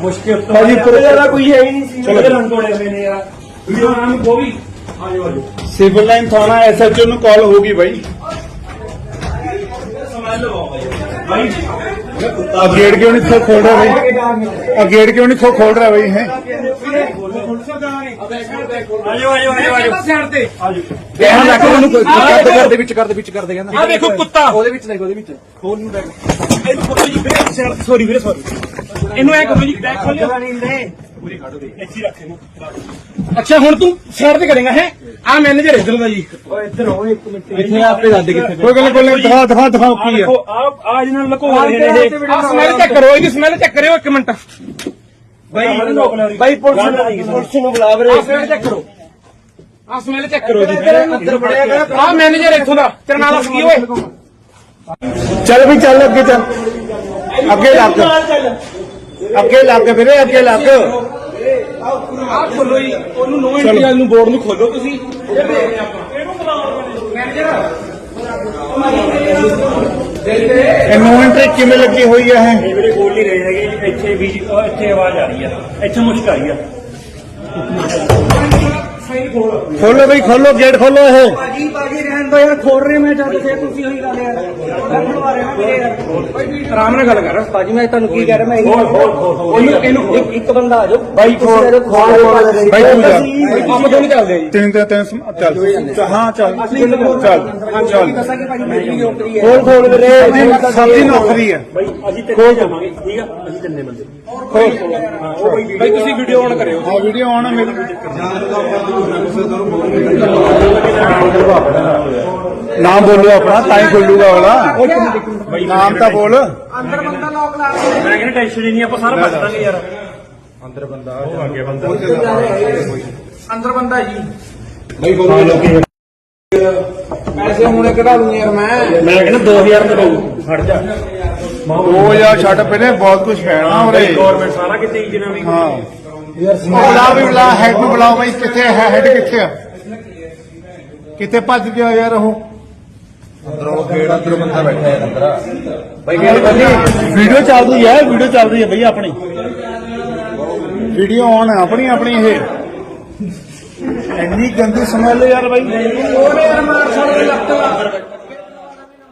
ਮੁਸ਼ਕਿਲ ਤੋਂ ਭਾਜੀ ਉੱਪਰ ਜ਼ਿਆਦਾ ਕੋਈ ਹੈ ਹੀ ਨਹੀਂ ਸੀ ਚਲੋ ਰੰਗ ਤੋੜੇ ਹੋਏ ਨੇ ਯਾਰ ਵੀਡੀਓ ਨਾਮ ਕੋ ਆਜੋ ਆਜੋ ਸਿਵਲ ਲਾਈਨ ਥਾਣਾ ਐਸਐਚਓ ਨੂੰ ਕਾਲ ਹੋ ਗਈ ਬਾਈ। ਭਾਈ ਆ ਗੇਟ ਕਿਉਂ ਨਹੀਂ ਖੋਲ ਰਿਹਾ ਬਾਈ? ਆ ਕਿਉਂ ਨਹੀਂ ਖੋਲ ਰਿਹਾ ਬਾਈ ਹੈ ਆਜੋ ਆਜੋ ਆਜੋ ਆਜੋ। ਸਾਈਡ ਤੇ। ਆਜੋ। ਧਿਆਨ ਰੱਖ ਉਹਨੂੰ ਕਰ ਦੇ ਕਰ ਦੇ ਵਿੱਚ ਕਰ ਦੇ ਵਿੱਚ ਕਰ ਦੇ ਕਹਿੰਦਾ। ਆ ਦੇਖੋ ਕੁੱਤਾ। ਉਹਦੇ ਵਿੱਚ ਲੈ ਉਹਦੇ ਵਿੱਚ। ਖੋਲ ਨੂੰ ਬੈਗ ਇਹਨੂੰ ਪਕੜੋ ਜੀ ਵੀਰੇ ਸਾਈਡ ਸੌਰੀ ਵੀਰੇ ਸੌਰੀ ਇਹਨੂੰ ਐ ਕਰੋ ਜੀ ਬੈਗ ਖੋਲਿਓ ਪੂਰੀ ਕੱਢ ਦੇ। ਇੱਥੇ ਹੀ ਰੱਖ ਇਹਨੂੰ। ਅੱਛਾ ਹੁਣ ਤੂੰ ਸਾਈਡ ਤੇ ਕਰੇਗਾ ਹੈ? ਆ ਮੈਨੇਜਰ ਇਧਰ ਦਾ ਜੀ। ਓਏ ਇੱਧਰ ਹੋ ਇੱਕ ਮਿੰਟ। ਇੱਥੇ ਆਪੇ ਦੱਸ ਦੇ ਕਿੱਥੇ ਕੋਈ ਗੱਲ ਕੋਈ ਦਿਖਾ ਦਿਖਾ ਦਿਖਾਓ ਆ ਕੀ ਆ। ਦੇਖੋ ਆ ਆ ਜਿਹਨਾਂ ਲੁਕੋ ਰਹੇ ਨੇ ਆ ਸਮੈਲ ਚੈੱਕ ਕਰੋ ਇਹਦੀ ਸਮੈਲ ਚੈੱਕ ਕਰਿਓ ਇੱਕ ਮਿੰਟ। ਬਾਈ। ਬਾਈ ਪੁਲਿਸ ਨੂੰ ਪੁਲਿਸ ਨੂੰ ਬੁਲਾ ਵੀਰੇ। ਆ ਸਮੈਲ ਚੈੱਕ ਕਰੋ। ਆ ਸਮੈਲ ਚੈੱਕ ਕਰੋ ਜੀ। ਅੰਦਰ ਕਰ ਆ ਮੈਨੇਜਰ ਇੱਥੋਂ ਦਾ। ਤੇਰਾ ਨਾਮ ਕੀ ਓਏ? ਚੱਲ ਵੀ ਚੱਲ ਅੱਗੇ ਚੱਲ। ਅੱਗੇ ਲੱਗ। ਅੱਗੇ ਲੱਗ ਵੀਰੇ ਅੱਗੇ ਲੱਗ। ਆ ਖੋਲੋ ਜੀ। ਉਹਨੂੰ ਨੋ ਇੰਡੀਆ ਨੂੰ ਬੋਰਡ ਨੂੰ ਖੋਲੋ ਤੁਸੀਂ। ਇਹਨੂੰ ਬੁਲਾਓ ਮੈਨੇਜਰ ਇਹ ਨੋ ਐਂਟਰੀ ਕਿਵੇਂ ਲੱਗੀ ਹੋਈ ਹੈ ਇਹ ਇਹ ਵੀਰੇ ਬੋਲ ਨਹੀਂ ਰਹੇ ਹੈਗੇ ਜੀ, ਇੱਥੇ ਵੀ ਉਹ ਇੱਥੇ ਆਵਾਜ਼ ਆ ਰਹੀ ਆ ਇੱਥੇ ਮੁਸ਼ਕ ਆ ਰਹੀ ਆ। ਖੋਲੋ। ਬਈ ਖੋਲੋ ਗੇਟ ਖੋਲੋ ਇਹ। ਬਾਜੀ ਬਾਜੀ ਰਹਿਣ ਦੋ ਯਾਰ ਖੋਲ ਰਹੇ ਮੈਂ ਜਦ ਫੇਰ ਤੁਸੀਂ ਉਹੀ ਗੱਲ ਯਾਰ। ਮੈਂ ਖੁਲਵਾ ਰਿਹਾ ਨਾ ਮੇਰੇ ਯਾਰ ਆਰਾਮ ਨਾਲ ਗੱਲ ਕਰ। ਬਾਜੀ ਮੈਂ ਤੁਹਾਨੂੰ ਕੀ ਕਹਿ ਰਿਹਾ ਮੈਂ ਖੋਲ, ਖੋਲ, ਖੋਲ। ਇਹਨੂੰ ਇਹਨੂੰ ਇੱਕ- ਇੱਕ ਬੰਦਾ ਆ ਜਾਓ। ਬਾਈ ਖੋਲ। ਖੋਲ ਬਾਈ ਤੂੰ ਜਾ। ਆਪਾਂ ਦੋਨੇ ਚੱਲਦੇ ਆ ਜੀ। ਤਿੰਨ ਤੇ ਤਿੰਨ ਸਮ- ਚੱਲ। ਚੱਲ, ਹਾਂ ਚੱਲ। ਚੱਲ। ਚੱਲ। ਦੱਸਾਂ ਕਿ ਭਾਜੀ ਮੇਰੀ ਨੌਕਰੀ ਹੈ। ਖੋਲ ਖੋਲ ਵੀਰੇ। ਸਬਜ਼ੀ ਨੌਕਰੀ ਹੈ। ਬਾਈ ਅਸੀਂ ਤਿੰਨੇ ਜਾਵਾਂਗੇ ਠੀਕ ਆ? ਅਸੀਂ ਤਿੰਨੇ ਬੰਦੇ। ਖੋਲ। ਹਾਂ ਬਾਈ ਬਾਈ ਤੁਸੀਂ ਵੀਡੀਓ ਆਨ ਕਰਿਓ। ਆ ਵੀਡੀਓ ਆਉਣਾ ਮੇਰੀ ਨਾਮ ਬੋਲੋ ਆਪਣਾ ਤਾਂ ਹੀ ਖੁੱਲੂਗਾ ਵਾਲਾ ਨਾਮ ਤਾਂ ਬੋਲ। ਅੰਦਰ ਬੰਦਾ ਲੋਕ ਲਾ ਮੈਂ ਕਹਿੰਦਾ ਟੈਨਸ਼ਨ ਹੀ ਨਹੀਂ ਆਪਾਂ ਸਾਰਾ ਭੱਜ ਦਾਂਗੇ ਯਾਰ। ਅੰਦਰ ਬੰਦਾ ਜੀ। ਪੈਸੇ ਹੁਣੇ ਕਢਾ ਲੂੰ ਯਾਰ ਮੈਂ। ਮੈਂ ਕਹਿੰਦਾ 2000 ਤੇ ਲਊ ਫੜ ਜਾ। ਦੋ ਹਜ਼ਾਰ ਛੱਡ ਪਹਿਲੇ ਬਹੁਤ ਕੁਝ ਕਹਿਣਾ ਉਰੇ ਗਵਰਨਮੈਂਟ ਸਾਰਾ ਕਿਤੇ ਹੀ ਜਿਨਾ ਵੀ। ਹਾਂ। ਬੁਲਾ ਵੀ ਬੁਲਾ ਹੈਡ ਨੂੰ ਬੁਲਾਓ ਬਈ ਕਿੱਥੇ ਹੈ ਹੈਡ ਕਿੱਥੇ ਆ? ਕਿੱਥੇ ਭੱਜ ਗਿਆ ਯਾਰ ਉਹ ਵੀਡੀਓ ਚੱਲਦੀ ਹੈ ਵੀਡੀਓ ਚੱਲਦੀ ਹੈ ਬਈ ਆਪਣੀ। ਵੀਡੀਓ ਆਨ ਹੈ ਆਪਣੀ ਆਪਣੀ ਇਹ। ਇੰਨੀ ਗੰਦੀ ਸਮੈਲ ਯਾਰ ਬਈ।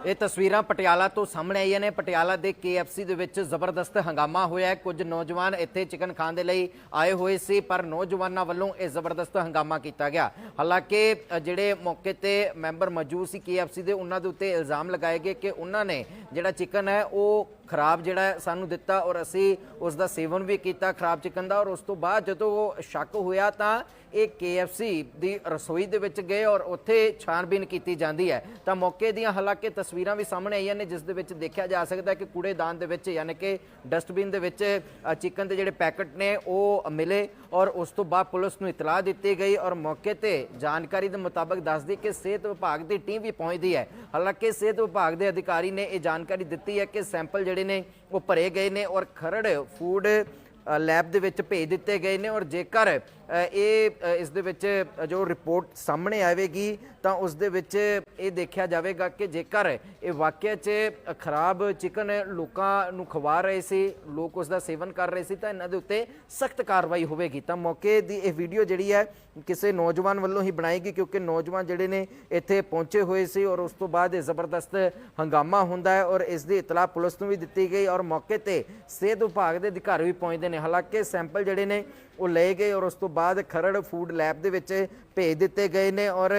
ਇਹ ਤਸਵੀਰਾਂ ਪਟਿਆਲਾ ਤੋਂ ਸਾਹਮਣੇ ਆਈਆਂ ਨੇ। ਪਟਿਆਲਾ ਦੇ KFC ਦੇ ਵਿੱਚ ਜ਼ਬਰਦਸਤ ਹੰਗਾਮਾ ਹੋਇਆ ਕੁਝ ਨੌਜਵਾਨ ਇੱਥੇ ਚਿਕਨ ਖਾਣ ਦੇ ਲਈ ਆਏ ਹੋਏ ਸੀ, ਪਰ ਨੌਜਵਾਨਾਂ ਵੱਲੋਂ ਇਹ ਜ਼ਬਰਦਸਤ ਹੰਗਾਮਾ ਕੀਤਾ ਗਿਆ। ਹਾਲਾਂਕਿ ਜਿਹੜੇ ਮੌਕੇ ਤੇ ਮੈਂਬਰ ਮੌਜੂਦ ਸੀ KFC ਦੇ, ਉਹਨਾਂ ਦੇ ਉੱਤੇ ਇਲਜ਼ਾਮ ਲਗਾਏ ਗਏ ਕਿ ਉਹਨਾਂ ਨੇ ਜਿਹੜਾ ਚਿਕਨ ਹੈ, ਉਹ ਖਰਾਬ ਜਿਹੜਾ ਸਾਨੂੰ ਦਿੱਤਾ ਔਰ ਅਸੀਂ ਉਸ ਦਾ ਸੇਵਨ ਵੀ ਕੀਤਾ ਖਰਾਬ ਚਿਕਨ ਦਾ ਔਰ ਉਸ ਤੋਂ ਬਾਅਦ ਜਦੋਂ ਉਹ ਸ਼ੱਕ ਹੋਇਆ ਤਾਂ ਇਹ KFC ਦੀ ਰਸੋਈ ਦੇ ਵਿੱਚ ਗਏ ਔਰ ਉੱਥੇ ਛਾਣਬੀਨ ਕੀਤੀ ਜਾਂਦੀ ਹੈ। ਤਾਂ ਮੌਕੇ ਦੀਆਂ ਹਾਲਾਂਕਿ ਤਸਵੀਰਾਂ ਵੀ ਸਾਹਮਣੇ ਆਈਆਂ ਨੇ ਜਿਸ ਦੇ ਵਿੱਚ ਦੇਖਿਆ ਜਾ ਸਕਦਾ ਹੈ ਕਿ ਕੂੜੇਦਾਨ ਦੇ ਵਿੱਚ ਯਾਨੀ ਕਿ ਡਸਟਬਿਨ ਦੇ ਵਿੱਚ ਚਿਕਨ ਦੇ ਜਿਹੜੇ ਪੈਕਟ ਨੇ ਉਹ ਮਿਲੇ ਔਰ ਉਸ ਤੋਂ ਬਾਅਦ ਪੁਲਿਸ ਨੂੰ ਇਤਲਾਹ ਦਿੱਤੀ ਗਈ ਔਰ ਮੌਕੇ ਤੇ ਜਾਣਕਾਰੀ ਦੇ ਮੁਤਾਬਕ ਦੱਸਦੀ ਕਿ ਸਿਹਤ ਵਿਭਾਗ ਦੀ ਟੀਮ ਵੀ ਪਹੁੰਚਦੀ ਹੈ। ਹਾਲਾਂਕਿ ਸਿਹਤ ਵਿਭਾਗ ਦੇ ਅਧਿਕਾਰੀ ਨੇ ਇਹ ਜਾਣਕਾਰੀ ਦਿੱਤੀ ਹੈ ਕਿ ਸੈਂਪਲ ਜਿਹੜੇ ਨੇ, ਉਹ ਭਰੇ ਗਏ ਨੇ ਔਰ ਖਰੜ ਫੂਡ ਲੈਬ ਦੇ ਵਿੱਚ ਭੇਜ ਦਿੱਤੇ ਗਏ ਨੇ ਔਰ ਜੇਕਰ ਇਹ ਅ, ਇਸ ਦੇ ਵਿੱਚ ਜੋ ਰਿਪੋਰਟ ਸਾਹਮਣੇ ਆਵੇਗੀ ਤਾਂ ਉਸ ਦੇ ਵਿੱਚ ਇਹ ਦੇਖਿਆ ਜਾਵੇਗਾ ਕਿ ਜੇਕਰ ਇਹ ਵਾਕਿਆ 'ਚ ਖਰਾਬ ਚਿਕਨ ਲੋਕਾਂ ਨੂੰ ਖਵਾ ਰਹੇ ਸੀ ਲੋਕ ਉਸ ਦਾ ਸੇਵਨ ਕਰ ਰਹੇ ਸੀ ਤਾਂ ਇਹਨਾਂ ਦੇ ਉੱਤੇ ਸਖਤ ਕਾਰਵਾਈ ਹੋਵੇਗੀ। ਤਾਂ ਮੌਕੇ ਦੀ ਇਹ ਵੀਡੀਓ ਜਿਹੜੀ ਹੈ ਕਿਸੇ ਨੌਜਵਾਨ ਵੱਲੋਂ ਹੀ ਬਣਾਈ ਗਈ ਕਿਉਂਕਿ ਨੌਜਵਾਨ ਜਿਹੜੇ ਨੇ ਇੱਥੇ ਪਹੁੰਚੇ ਹੋਏ ਸੀ ਔਰ ਉਸ ਤੋਂ ਬਾਅਦ ਇਹ ਜ਼ਬਰਦਸਤ ਹੰਗਾਮਾ ਹੁੰਦਾ ਹੈ ਔਰ ਇਸ ਦੀ ਇਤਲਾਹ ਪੁਲਿਸ ਨੂੰ ਵੀ ਦਿੱਤੀ ਗਈ ਔਰ ਮੌਕੇ ਤੇ ਸਿਹਤ ਵਿਭਾਗ ਦੇ ਅਧਿਕਾਰੀ ਵੀ ਪਹੁੰਚਦੇ ਨੇ। ਹਾਲਾਂਕਿ ਸੈਂਪਲ ਜਿਹੜੇ ਨੇ ਉਹ ਲਏ ਗਏ ਔਰ ਉਸ ਤੋਂ ਬਾਅਦ ਖਰੜ ਫੂਡ ਲੈਬ ਦੇ ਵਿੱਚ ਭੇਜ ਦਿੱਤੇ ਗਏ ਨੇ ਔਰ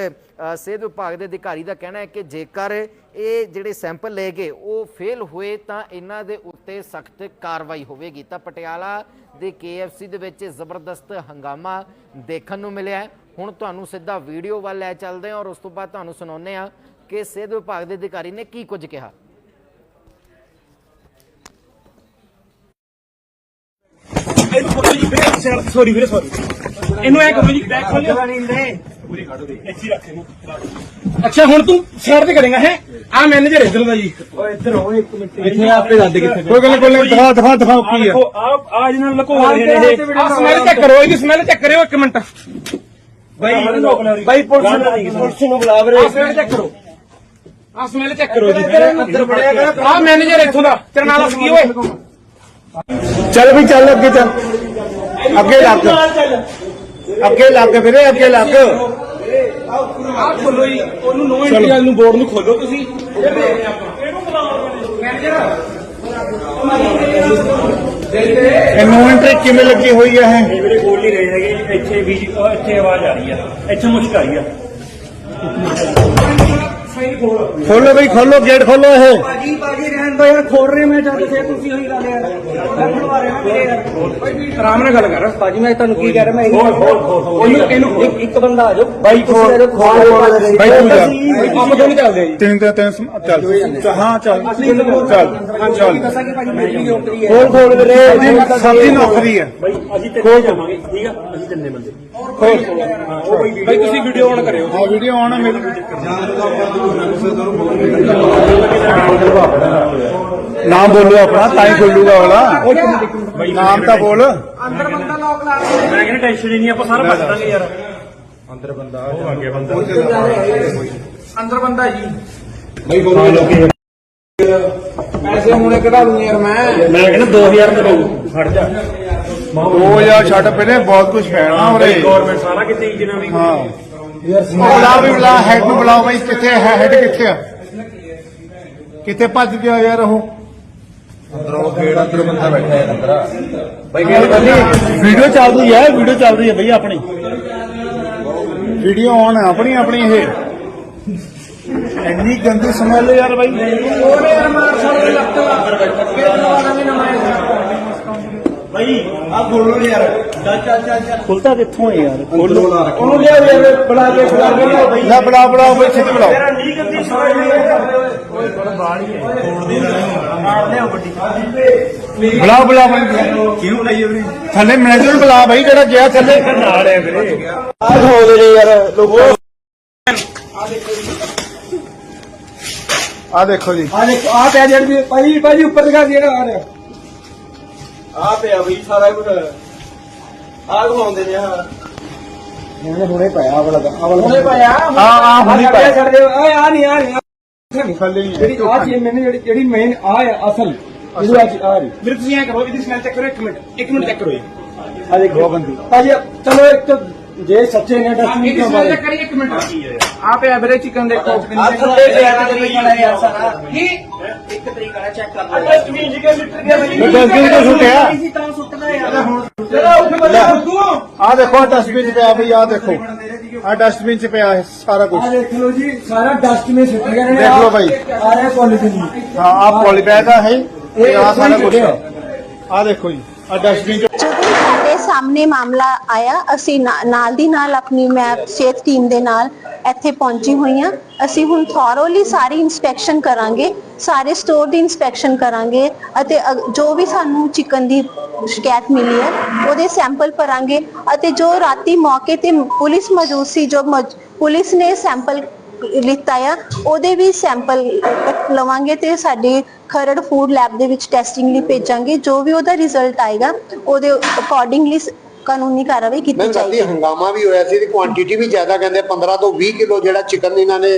ਸਿਹਤ ਵਿਭਾਗ ਦੇ ਅਧਿਕਾਰੀ ਦਾ ਕਹਿਣਾ ਹੈ ਕਿ ਜੇਕਰ ਇਹ ਜਿਹੜੇ ਸੈਂਪਲ ਲਏ ਗਏ, ਉਹ ਫੇਲ ਹੋਏ ਤਾਂ ਇਹਨਾਂ ਦੇ ਉੱਤੇ ਸਖਤ ਕਾਰਵਾਈ ਹੋਵੇਗੀ। ਤਾਂ ਪਟਿਆਲਾ ਦੇ KFC ਦੇ ਵਿੱਚ ਜ਼ਬਰਦਸਤ ਹੰਗਾਮਾ ਦੇਖਣ ਨੂੰ ਮਿਲਿਆ ਹੁਣ ਤੁਹਾਨੂੰ ਸਿੱਧਾ ਵੀਡੀਓ ਵੱਲ ਲੈ ਚੱਲਦੇ ਹਾਂ ਔਰ ਉਸ ਤੋਂ ਬਾਅਦ ਤੁਹਾਨੂੰ ਸੁਣਾਉਂਦੇ ਹਾਂ ਕਿ ਸਿਹਤ ਵਿਭਾਗ ਦੇ ਅਧਿਕਾਰੀ ਨੇ ਕੀ ਕੁਝ ਕਿਹਾ। ਸੌਰੀ ਵੀਰੇ ਸੌਰੀ ਇਹਨੂੰ ਐ ਕਰੋ ਜੀ ਬੈਗ ਖੋਲਿਓ ਪੂਰੀ ਕੱਢ ਦੇ ਇੱਥੇ ਰੱਖ ਇਹਨੂੰ ਅੱਛਾ ਹੁਣ ਤੂੰ ਸਾਈਡ ਤੇ ਕਰੇਗਾ ਹੈ? ਆ ਮੈਨੇਜਰ ਇਧਰ ਦਾ ਜੀ। ਓਏ ਇੱਧਰ ਹੋ ਇੱਕ ਮਿੰਟ। ਇੱਥੇ ਆਪੇ ਦੱਸ ਦੇ ਕਿੱਥੇ ਕੋਈ ਗੱਲ ਕੋਈ ਦਿਖਾ ਦਿਖਾ ਦਿਖਾਓ ਆ ਕੀ ਆ। ਦੇਖੋ ਆ ਆ ਜਿਹਨਾਂ ਲੁਕੋ ਰਹੇ ਨੇ ਆ ਸਮੈਲ ਚੈੱਕ ਕਰੋ ਇਹਦੀ ਸਮੈਲ ਚੈੱਕ ਕਰਿਓ ਇੱਕ ਮਿੰਟ। ਬਾਈ। ਬਾਈ ਪੁਲਿਸ ਨੂੰ ਪੁਲਿਸ ਨੂੰ ਬੁਲਾ ਵੀਰੇ। ਆ ਸਮੈਲ ਚੈੱਕ ਕਰੋ। ਆ ਸਮੈਲ ਚੈੱਕ ਕਰੋ ਜੀ। ਆ ਮੈਨੇਜਰ ਇੱਥੋਂ ਦਾ ਤੇਰਾ ਨਾਮ ਦੱਸ ਕੀ ਓਏ। ਚੱਲ ਵੀ ਚੱਲ ਅੱਗੇ ਚੱਲ। ਅੱਗੇ ਲੱਗ। ਅੱਗੇ ਲੱਗ ਵੀਰੇ ਅੱਗੇ ਲੱਗ। ਆ ਖੋਲੋ ਜੀ ਉਹਨੂੰ ਨੋ ਨੂੰ ਬੋਰਡ ਨੂੰ ਖੋਲੋ ਤੁਸੀਂ। ਐਂਟਰੀ ਕਿਵੇਂ ਲੱਗੀ ਹੋਈ ਹੈ ਇਹ? ਵੀਰੇ ਬੋਲ ਨਹੀਂ ਰਹੇ ਹੈਗੇ ਇੱਥੇ ਵੀ ਇੱਥੇ ਆਵਾਜ਼ ਆ ਰਹੀ ਆ ਇੱਥੇ ਮੁਸ਼ਕ ਆ ਰਹੀ ਆ। ਖੋਲੋ। ਬਈ ਖੋਲੋ ਗੇਟ ਖੋਲੋ ਇਹ। ਭਾਜੀ ਭਾਜੀ ਰਹਿਣ ਦੋ ਯਾਰ ਖੋਲ ਰਹੇ ਮੈਂ ਜਦ ਫੇਰ ਤੁਸੀਂ ਹੋਈ ਗੱਲ ਯਾਰ ਮੈਂ ਖੁਲਵਾ ਰਿਹਾ ਮੇਰੇ ਯਾਰ। ਆਰਾਮ ਨਾਲ ਗੱਲ ਕਰ। ਭਾਜੀ ਮੈਂ ਤੁਹਾਨੂੰ ਕੀ ਕਹਿ ਰਿਹਾ ਮੈਂ ਉਹਨੂੰ ਇਹਨੂੰ ਇੱਕ ਇੱਕ ਬੰਦਾ ਆ ਜਾਓ। ਬਾਈ ਖੋਲ ਖੋਲ ਬਾਈ ਤੂੰ ਜਾ। ਆਪਾਂ ਦੋਨੇ ਚੱਲਦੇ ਆ ਜੀ? ਤਿੰਨ ਤੇ ਤਿੰਨ ਸਮ- ਚੱਲ। ਹਾਂ। ਚੱਲ। ਚੱਲ। ਚੱਲ ਦੱਸਾਂ ਕਿ ਭਾਜੀ ਮੇਰੀ ਵੀ ਨੌਕਰੀ ਹੈ। ਖੋਲ ਖੋਲ ਵੀਰੇ। ਸਾਡੀ ਨੌਕਰੀ ਹੈ। ਬਾਈ ਅਸੀਂ ਤੇ ਜਾਵਾਂਗੇ ਠੀਕ ਆ? ਅਸੀਂ ਤਿੰਨੇ ਬੰਦੇ। ਬਾਈ ਤੁਸੀਂ ਵੀਡੀਓ ਆਨ ਕਰਿਓ। ਹਾਂ ਵੀਡੀਓ ਆਨ ਮੇਰੀ ਨਾਮ ਬੋਲੋ ਆਪਣਾ ਤਾਂ ਹੀ ਖੋਲੂਗਾ ਵਾਲਾ ਨਾਮ ਤਾਂ ਬੋਲ। ਅੰਦਰ ਬੰਦਾ ਲੋਕ ਲਾ ਰਿਹਾ ਮੈਂ ਕਹਿੰਦਾ ਟੈਨਸ਼ਨ ਹੀ ਨਹੀਂ ਆਪਾਂ ਸਾਰਾ ਭੱਜ ਦਾਂਗੇ ਯਾਰ। ਅੰਦਰ ਬੰਦਾ ਜੀ। ਪੈਸੇ ਹੁਣੇ ਕਢਾ ਲੂੰ ਯਾਰ ਮੈਂ। ਮੈਂ ਕਹਿੰਦਾ 2000 ਰੁਪਏ ਫੜ ਜਾ। ਉਹ ਯਾਰ ਛੱਡ ਪਹਿਲੇ ਬਹੁਤ ਕੁਝ ਫੈਣਾ ਉਰੇ। ਗਵਰਨਮੈਂਟ ਸਾਰਾ ਕਿਤੇ ਹੀ ਜਿਨਾ ਵੀ ਹਾਂ। ਉਹ ਬੁਲਾ ਵੀ ਬੁਲਾ ਹੈਡ ਨੂੰ ਬੁਲਾਓ ਬਈ ਕਿੱਥੇ ਹੈ ਹੈਡ ਕਿੱਥੇ ਆ? ਕਿੱਥੇ ਭੱਜ ਗਿਆ ਯਾਰ ਉਹ? ਵੀਡੀਓ ਚੱਲ ਰਹੀ ਹੈ ਵੀਡੀਓ ਚੱਲ ਰਹੀ ਹੈ ਬਈ ਆਪਣੀ। ਵੀਡੀਓ ਆਨ ਹੈ ਆਪਣੀ ਆਪਣੀ ਇਹ। ਇੰਨੀ ਗੰਦੀ ਸਮੈਲ ਯਾਰ ਬਾਈ। ਉਹਨੇ ਯਾਰ ਮਾਰ ਸਾਡੇ ਲੱਤ। ਫੇਰ ਲਵਾਣਾ ਵੀ ਨਾ ਮੈਂ ਖੁੱਲਦਾ ਕਿੱਥੋਂ ਹੈ ਯਾਰ? ਖੋਲੋ। ਉਹਨੂੰ ਲਿਆਓ ਯਾਰ ਬੁਲਾ ਕੇ ਬੁਲਾ ਕੇ ਲਿਆਓ ਬਈ। ਨਾ ਬੁਲਾ ਬੁਲਾਓ ਬਈ ਛੇਤੀ ਬੁਲਾਓ ਨੀ ਗੰਦੀ ਸੋਚ ਬੁਲਾਓ ਬੁਲਾਓ ਬਈ ਕਿਉਂ ਬੁਲਾਈਏ ਵੀਰੇ ਥੱਲੇ ਮੈਨੇਜਰ ਨੂੰ ਬੁਲਾ ਬਈ ਜਿਹੜਾ ਗਿਆ ਥੱਲੇ। ਨਾਲ ਹੈ ਵੀਰੇ। ਆਹ ਹੋ ਗਏ ਯਾਰ ਲੋਕੋ ਆ ਦੇਖੋ ਜੀ। ਆ ਦੇਖੋ ਆ ਪਿਆ ਜਿਹੜੀ ਭਾਈ ਭਾਜੀ ਉੱਪਰ ਦਿਖਾ ਜਿਹੜਾ ਆ ਰਿਹਾ। ਆ ਪਿਆ ਬਈ ਸਾਰਾ ਕੁਝ ਆ ਘਮਾਉਂਦੇ ਨੇ ਆ। ਇਹਨੇ ਹੁਣੇ ਪਾਇਆ ਵਾਲਾ ਹੁਣੇ ਪਾਇਆ ਆ ਆ ਹੁਣੀ ਪਾਇਆ। ਛੱਡ ਦੇ ਓਏ ਆ ਨਹੀਂ ਆ ਨਹੀਂ ਥੱਲੇ ਹੀ ਹੈ। ਜਿਹੜੀ ਆ ਚੀਜ਼ ਮੈਨੂੰ ਜਿਹੜੀ ਜਿਹੜੀ ਮੇਨ ਆ ਆ ਅਸਲ। ਇਹਨੂੰ ਆ ਚੀਜ਼ ਆ ਰਹੀ ਵੀਰੇ ਤੁਸੀਂ ਐ ਕਰੋ ਇਹਦੀ ਸਮੈਲ ਚੈੱਕ ਕਰੋ ਇੱਕ ਮਿੰਟ। ਇੱਕ ਮਿੰਟ ਚੈੱਕ ਕਰੋ ਆ ਦੇਖੋ। ਬੰਦੀ। ਭਾਜੀ ਚਲੋ ਇੱਕ ਤਾਂ ਜੇ ਸੱਚੇ ਨੇ ਆ, ਡਸਟਬਿਨ ਇਹਦੀ ਕਿਉਂ ਮਾਰੇ ਚੈੱਕ ਕਰੀ ਇੱਕ ਮਿੰਟ। ਆ ਪਿਆ ਵੀਰੇ ਚਿਕਨ ਦੇਖੋ ਆ ਥੱਲੇ ਪਿਆ ਨਾ ਤਰੀਕਾ ਯਾਰ ਸਾਰਾ। ਕੀ ਇੱਕ ਤਰੀਕਾ ਚੈੱਕ ਕਰ ਲੈ ਡਸਟਬਿਨ ਜਿਗੇ ਲਿਟਰ ਗਿਆ ਇਹ ਡਸਟਬਿਨ ਤੋਂ ਸੁੱਟਿਆ। ਸੀ ਤਾਂ ਸੁੱਟਦਾ ਯਾਰ। ਆ ਦੇਖੋ ਡਸਟਬਿਨ ਚ ਪਿਆ ਬਈ ਆ ਦੇਖੋ। ਆ ਡਸਟਬਿਨ ਚ ਪਿਆ ਇਹ ਸਾਰਾ ਕੁਝ ਆ ਦੇਖ ਲਓ ਜੀ ਸਾਰਾ ਡਸਟਬਿਨ ਸੁੱਟ ਗਿਆ ਨੇ ਦੇਖ ਲਓ ਭਾਈ। ਆ ਰਿਹਾ ਪੋਲੀਥੀਨ ਹਾਂ ਆ ਪੋਲੀਬੈਗ ਆ ਹੈ ਇਹ ਆ ਸਾਰਾ ਕੁਝ ਆ ਦੇਖੋ ਜੀ। ਡਸਟਬਿਨ ਜਦੋਂ ਸਾਡੇ ਸਾਹਮਣੇ ਮਾਮਲਾ ਆਇਆ, ਅਸੀਂ ਨਾ- ਨਾਲ ਦੀ ਨਾਲ ਆਪਣੀ ਮੈਪ ਸਿਹਤ ਟੀਮ ਦੇ ਨਾਲ ਇੱਥੇ ਪਹੁੰਚੀ ਹੋਈਆਂ ਅਸੀਂ ਹੁਣ ਥੋਰੋਲੀ ਸਾਰੀ ਇਨਸਪੈਕਸ਼ਨ ਕਰਾਂਗੇ, ਸਾਰੇ ਸਟੋਰ ਦੀ ਇਨਸਪੈਕਸ਼ਨ ਕਰਾਂਗੇ ਅਤੇ ਅਗ- ਜੋ ਵੀ ਸਾਨੂੰ ਚਿਕਨ ਦੀ ਸ਼ਿਕਾਇਤ ਮਿਲੀ ਹੈ, ਉਹਦੇ ਸੈਂਪਲ ਭਰਾਂਗੇ ਅਤੇ ਜੋ ਰਾਤੀ ਮੌਕੇ ਤੇ ਪੁਲਿਸ ਮੌਜੂਦ ਸੀ, ਜੋ ਮੌਜ- ਪੁਲਿਸ ਨੇ ਸੈਂਪਲ ਲਿੱਤਾ ਆ ਉਹਦੇ ਵੀ ਸੈਂਪਲ ਲਵਾਂਗੇ ਤੇ ਸਾਡੇ ਖਰੜ ਫੂਡ ਲੈਬ ਦੇ ਵਿੱਚ ਟੈਸਟਿੰਗ ਲਈ ਭੇਜਾਂਗੇ ਜੋ ਵੀ ਉਹਦਾ ਰਿਜ਼ਲਟ ਆਏਗਾ ਉਹਦੇ ਅਕੋਰਡਿੰਗਲੀ ਕਾਨੂੰਨੀ ਕਾਰਵਾਈ ਕੀਤੀ ਮੈਂ ਜਾਏਗੀ। ਹੰਗਾਮਾ ਵੀ ਹੋਇਆ ਸੀ ਤੇ ਕੁਆਂਟੀਟੀ ਵੀ ਜ਼ਿਆਦਾ ਕਹਿੰਦੇ 15 ਤੋਂ 20 ਕਿਲੋ ਜਿਹੜਾ ਚਿਕਨ ਇਹਨਾਂ ਨੇ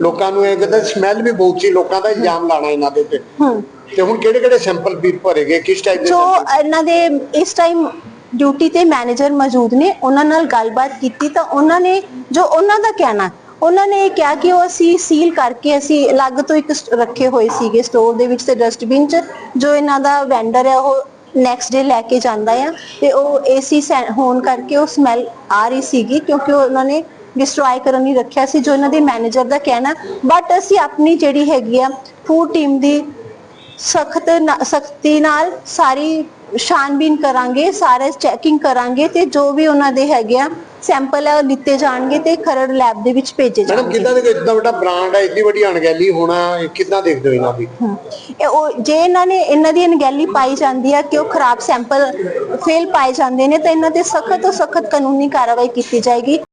ਲੋਕਾਂ ਨੂੰ ਇਹ ਕਹਿੰਦੇ ਸਮੈਲ ਵੀ ਬਹੁਤ ਸੀ ਲੋਕਾਂ ਦਾ ਇਲਜ਼ਾਮ ਲਾਣਾ ਇਹਨਾਂ ਦੇ ਹਮ ਤੇ ਹੁਣ ਕਿਹੜੇ ਕਿਹੜੇ ਸੈਂਪਲ ਵੀ ਭਰੇਗੇ ਕਿਸ ਟਾਈਪ ਦੇ ਜੋ? ਇਹਨਾਂ ਦੇ ਇਸ ਟਾਈਮ ਡਿਊਟੀ ਤੇ ਮੈਨੇਜਰ ਮੌਜੂਦ ਨੇ ਉਹਨਾਂ ਨਾਲ ਗੱਲਬਾਤ ਕੀਤੀ ਤਾਂ ਉਹਨਾਂ ਨੇ ਜੋ ਉਹਨਾਂ ਦਾ ਕਹਿਣਾ ਉਹਨਾਂ ਨੇ ਇਹ ਕਿਹਾ ਕਿ ਉਹ ਅਸੀਂ ਸੀਲ ਕਰਕੇ ਅਸੀਂ ਅਲੱਗ ਤੋਂ ਇੱਕ ਸ- ਰੱਖੇ ਹੋਏ ਸੀਗੇ ਸਟੋਰ ਦੇ ਵਿੱਚ ਤੇ ਡਸਟਬਿਨ 'ਚ, ਜੋ ਇਹਨਾਂ ਦਾ ਵੈਂਡਰ ਹੈ ਉਹ ਨੈਕਸਟ ਡੇ ਲੈ ਕੇ ਜਾਂਦਾ ਆ ਤੇ ਉਹ ਏਸੀ ਹੋਣ ਕਰਕੇ ਉਹ ਸਮੈਲ ਆ ਰਹੀ ਸੀਗੀ ਕਿਉਂਕਿ ਉਹ ਉਹਨਾਂ ਨੇ ਡਿਸਟਰੋਏ ਕਰਨ ਲਈ ਰੱਖਿਆ ਸੀ, ਜੋ ਇਹਨਾਂ ਦੇ ਮੈਨੇਜਰ ਦਾ ਕਹਿਣਾ। ਬਟ ਅਸੀਂ ਆਪਣੀ ਜਿਹੜੀ ਹੈਗੀ ਆ ਫੂਡ ਟੀਮ ਦੀ ਸਖਤ ਸਖਤੀ ਨਾਲ ਸਾਰੀ ਛਾਨਬੀਨ ਕਰਾਂਗੇ ਸਾਰੇ ਚੈਕਿੰਗ ਕਰਾਂਗੇ ਤੇ ਜੋ ਵੀ ਉਹਨਾਂ ਦੇ ਹੈਗੇ ਆ ਸੈਂਪਲ ਹੈ ਉਹ ਲਿੱਤੇ ਜਾਣਗੇ ਤੇ ਖਰੜ ਲੈਬ ਦੇ ਵਿੱਚ ਭੇਜੇ ਮੈਡਮ ਜਾਣਗੇ। ਕਿੱਦਾਂ ਦੇ ਇਦਾਂ ਵੱਡਾ ਬ੍ਰਾਂਡ ਹੈ ਇੰਨੀ ਵੱਡੀ ਅਣਗਹਿਲੀ ਹੋਣਾ ਇਹ ਕਿੱਦਾਂ ਦੇਖਦੇ ਹੋ ਇਹਨਾਂ ਦੀ? ਹਮ, ਇਹ ਉਹ ਜੇ ਇਹਨਾਂ ਨੇ ਇਹਨਾਂ ਦੀ ਅਣਗਹਿਲੀ ਪਾਈ ਜਾਂਦੀ ਹੈ ਕਿ ਉਹ ਖਰਾਬ ਸੈਂਪਲ ਫੇਲ ਪਾਏ ਜਾਂਦੇ ਨੇ ਤਾਂ ਇਹਨਾਂ ਤੇ ਸਖਤ ਤੋਂ ਸਖਤ ਕਾਨੂੰਨੀ ਕਾਰਵਾਈ ਕੀਤੀ ਜਾਏਗੀ।